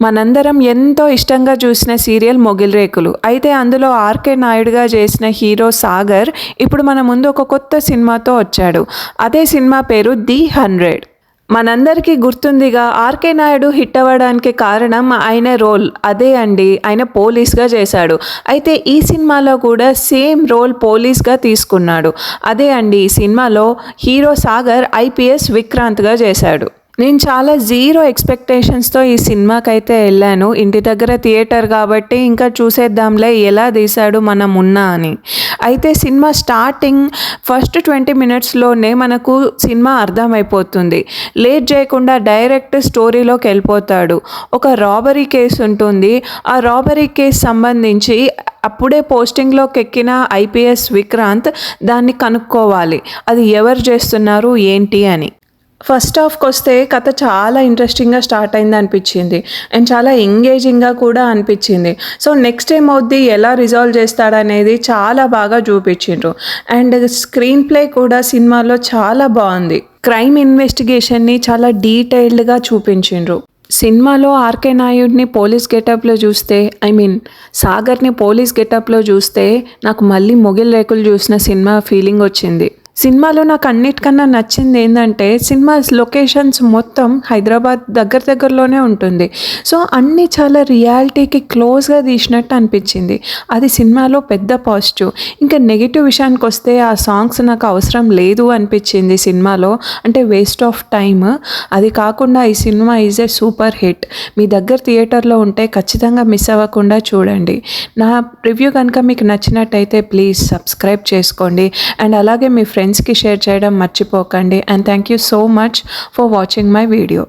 మనందరం ఎంతో ఇష్టంగా చూసిన సీరియల్ మొగిలిరేకులు అయితే అందులో ఆర్కే నాయుడుగా చేసిన హీరో సాగర్ ఇప్పుడు మన ముందు ఒక కొత్త సినిమాతో వచ్చాడు. అదే సినిమా పేరు ది హండ్రెడ్. మనందరికీ గుర్తుందిగా ఆర్కే నాయుడు హిట్ అవ్వడానికి కారణం ఆయన రోల్. అదే అండి ఆయన పోలీస్గా చేశాడు. అయితే ఈ సినిమాలో కూడా సేమ్ రోల్ పోలీస్గా తీసుకున్నాడు. అదే అండి ఈ సినిమాలో హీరో సాగర్ ఐపీఎస్ విక్రాంత్గా చేశాడు. నేను చాలా జీరో ఎక్స్పెక్టేషన్స్తో ఈ సినిమాకి అయితే వెళ్ళాను. ఇంటి దగ్గర థియేటర్ కాబట్టి ఇంకా చూసేద్దాంలే ఎలా తీశాడు మనం ఉన్నా అని. అయితే సినిమా స్టార్టింగ్ ఫస్ట్ ట్వంటీ మినిట్స్లోనే మనకు సినిమా అర్థమైపోతుంది. లేట్ చేయకుండా డైరెక్ట్ స్టోరీలోకి వెళ్ళిపోతాడు. ఒక రాబరీ కేసు ఉంటుంది. ఆ రాబరీ కేసు సంబంధించి అప్పుడే పోస్టింగ్లోకి ఎక్కిన ఐపీఎస్ విక్రాంత్ దాన్ని కనుక్కోవాలి. అది ఎవరు చేస్తున్నారు ఏంటి అని. ఫస్ట్ హాఫ్కి వస్తే కథ చాలా ఇంట్రెస్టింగ్గా స్టార్ట్ అయింది అనిపించింది. అండ్ చాలా ఎంగేజింగ్గా కూడా అనిపించింది. సో నెక్స్ట్ టైం వద్ది ఎలా రిజాల్వ్ చేస్తాడనేది చాలా బాగా చూపించిండ్రు. అండ్ స్క్రీన్ ప్లే కూడా సినిమాలో చాలా బాగుంది. క్రైమ్ ఇన్వెస్టిగేషన్ని చాలా డీటెయిల్డ్గా చూపించిండ్రు. సినిమాలో ఆర్కే నాయుడిని పోలీస్ గెటప్లో చూస్తే ఐ మీన్ సాగర్ని పోలీస్ గెటప్లో చూస్తే నాకు మళ్ళీ మొగిల్ రేకులు చూసిన సినిమా ఫీలింగ్ వచ్చింది. సినిమాలో నాకు అన్నిటికన్నా నచ్చింది ఏంటంటే సినిమా లొకేషన్స్ మొత్తం హైదరాబాద్ దగ్గర దగ్గరలోనే ఉంటుంది. సో అన్నీ చాలా రియాలిటీకి క్లోజ్గా తీసినట్టు అనిపించింది. అది సినిమాలో పెద్ద పాజిటివ్. ఇంకా నెగిటివ్ విషయానికి వస్తే ఆ సాంగ్స్ నాకు అవసరం లేదు అనిపించింది సినిమాలో. అంటే వేస్ట్ ఆఫ్ టైమ్. అది కాకుండా ఈ cinema is a super hit. మీ దగ్గర థియేటర్లో ఉంటే ఖచ్చితంగా మిస్ అవ్వకుండా చూడండి. నా రివ్యూ కనుక మీకు నచ్చినట్టయితే ప్లీజ్ సబ్స్క్రైబ్ చేసుకోండి. అండ్ అలాగే మీ ఫ్రెండ్స్ ఫ్రెండ్స్కి షేర్ చేయడం మర్చిపోకండి. And thank you so much for watching my video